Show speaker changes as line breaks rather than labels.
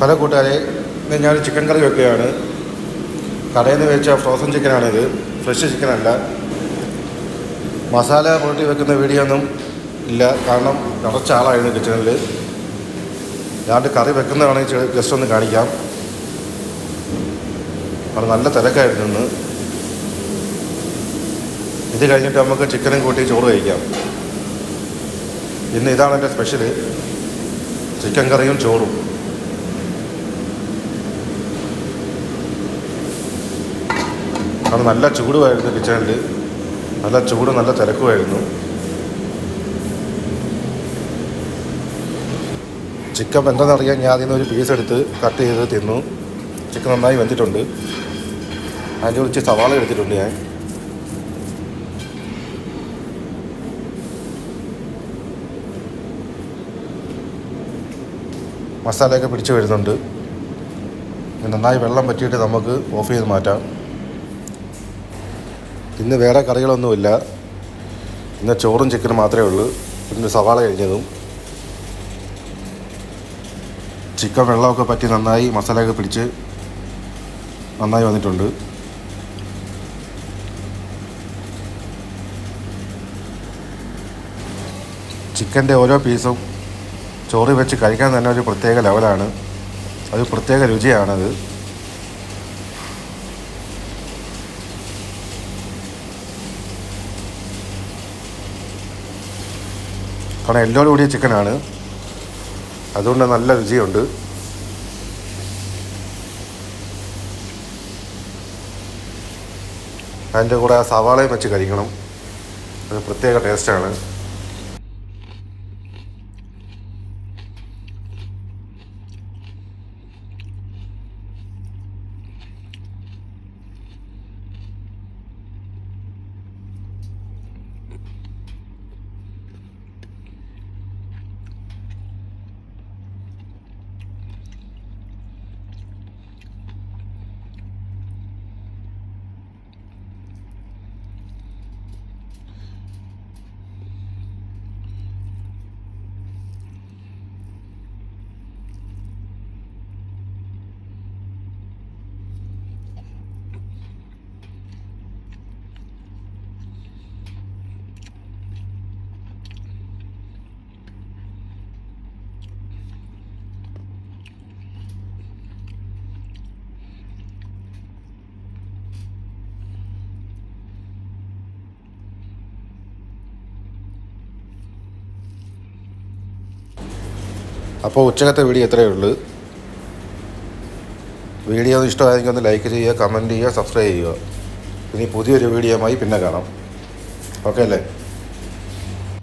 പല കൂട്ടുകാരെ ഞാൻ ചിക്കൻ കറി വെക്കുകയാണ്. കടയിൽ നിന്ന് വെച്ച ഫ്രോസൺ ചിക്കനാണിത് ഫ്രഷ് ചിക്കനല്ല മസാല പുരട്ടി വെക്കുന്ന വീഡിയോ ഒന്നും ഇല്ല. കാരണം നിറച്ച ആളായിരുന്നു കിച്ചണിൽ ഞാണ്ട് കറി വെക്കുന്നതാണെങ്കിൽ ജസ്റ്റ് ഒന്ന് കാണിക്കാം. അത് നല്ല തിരക്കായിരുന്നു ഇന്ന്. ഇത് കഴിഞ്ഞിട്ട് നമുക്ക് ചിക്കനും കൂട്ടി ചോറ് കഴിക്കാം. ഇന്ന് ഇതാണ് എന്റെ സ്പെഷ്യൽ ചിക്കൻ കറിയും ചോറും. അത് നല്ല ചൂടുമായിരുന്നു കിച്ചണിൽ നല്ല ചൂട് നല്ല തിരക്കുമായിരുന്നു. ചിക്കൻ എന്താണെന്നറിയാൻ ഞാൻ അതിൽ നിന്ന് ഒരു പീസ് എടുത്ത് കട്ട് ചെയ്ത് തിന്നു. ചിക്കൻ നന്നായി വെന്തിട്ടുണ്ട്. അതിന്റെ കുറിച്ച് സവാള എടുത്തിട്ടുണ്ട് ഞാൻ. മസാലയൊക്കെ പിടിച്ച് വരുന്നുണ്ട്. നന്നായി വെള്ളം പറ്റിയിട്ട് നമുക്ക് ഓഫ് ചെയ്ത് മാറ്റാം. ഇന്ന് വേറെ കറികളൊന്നുമില്ല. ഇന്ന് ചോറും ചിക്കനും മാത്രമേ ഉള്ളൂ. ഇന്ന് സവാള കഴിഞ്ഞതും ചിക്കൻ വെള്ളമൊക്കെ പറ്റി നന്നായി മസാലയൊക്കെ പിടിച്ച് നന്നായി വന്നിട്ടുണ്ട്. ചിക്കന്റെ ഓരോ പീസും ചോറ് വെച്ച് കഴിക്കാൻ തന്നെ ഒരു പ്രത്യേക ലെവലാണ്. അത് പ്രത്യേക രുചിയാണത്. കാരണം എല്ലോട് കൂടിയ ചിക്കനാണ്. അതുകൊണ്ട് നല്ല രുചിയുണ്ട്. അതിന്റെ കൂടെ ആ സവാളയും വെച്ച് കഴിക്കണം. അത് പ്രത്യേക ടേസ്റ്റാണ്. അപ്പോൾ ഉച്ചകത്തെ വീഡിയോ എത്രയേ ഉള്ളൂ. വീഡിയോ ഇഷ്ടമായെങ്കിൽ ഒന്ന് ലൈക്ക് ചെയ്യുക കമന്റ് ചെയ്യുക സബ്സ്ക്രൈബ് ചെയ്യുക. ഇനി പുതിയൊരു വീഡിയോയുമായി പിന്നെ കാണാം. ഓക്കെ അല്ലേ?